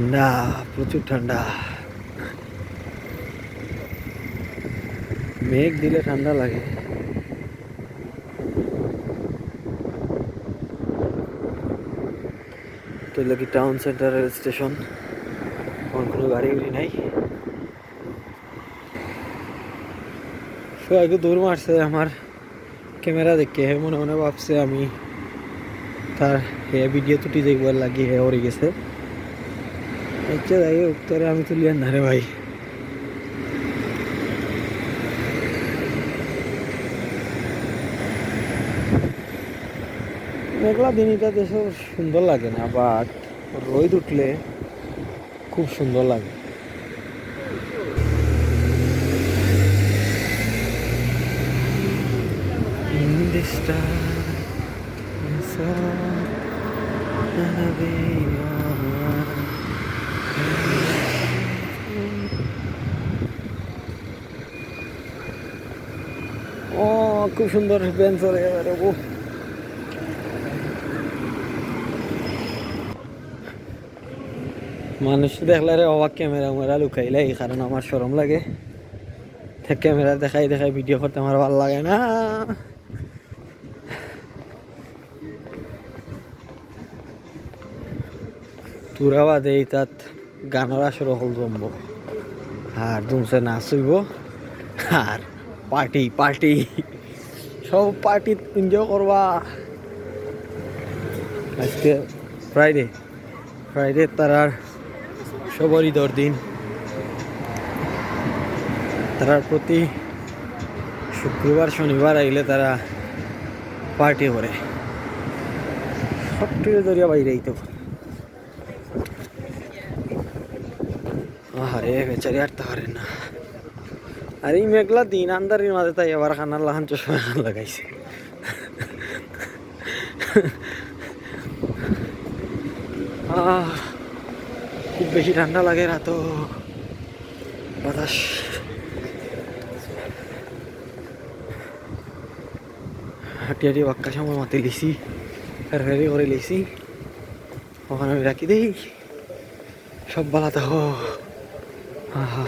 ঠান্ডা, প্রচুর ঠান্ডা। মেঘ দিলে ঠান্ডা লাগে। তো কি টাউন সেন্টার রেল স্টেশন আমার কোনো গাড়ি গাড়ি নাই সবাইকে দৌড় মারছে আমার। ক্যামেরা দেখে মনে মনে ভাবছে আমি। তার হে ভিডিও তুটি দেখবার লাগি, হে ওরে গেছে। আচ্ছা যাই হোক তোরে আমি তুলি আর না রে ভাই। মেঘলা দিন এটা দেশে সুন্দর লাগে না বাট রোদ উঠলে খুব সুন্দর লাগে। In খুব সুন্দর বেঞ্চ এবারে ও মানুষ দেখলে রে অবাক ক্যামেরা মেরা লুকাইলে, এই কারণ আমার সরম লাগে। ক্যামেরা দেখাই দেখাই ভিডিও করতে আমার ভালো লাগে না। তুরা বাদে এই তাত গানের আসর হল জমব। আর জমছে নাচ হইব। আর পার্টি পার্টি সব পার্টি এনজয় করবা। আজকে ফ্রাইডে ফ্রাইডে তারার সবারই দর দিন। তারার প্রতি শুক্রবার, শনিবার আইলে তারা পার্টি করে। সবটির দরিয়া বাইরেই তো আরে বেচারি আর তো পারে না। আর এই মেঘলা দিন আন্দারির মাঝে তাই আবার খানার লাহান চশমা খান লাগাইছে খুব বেশি ঠান্ডা লাগে রাত বাতাস। হাঁটি হাঁটি বাক্কা সময় মাতে লিছি ফেরি করে লিছি। ওখানে আমি রাখি দেই। সব বালাতে হো আহা।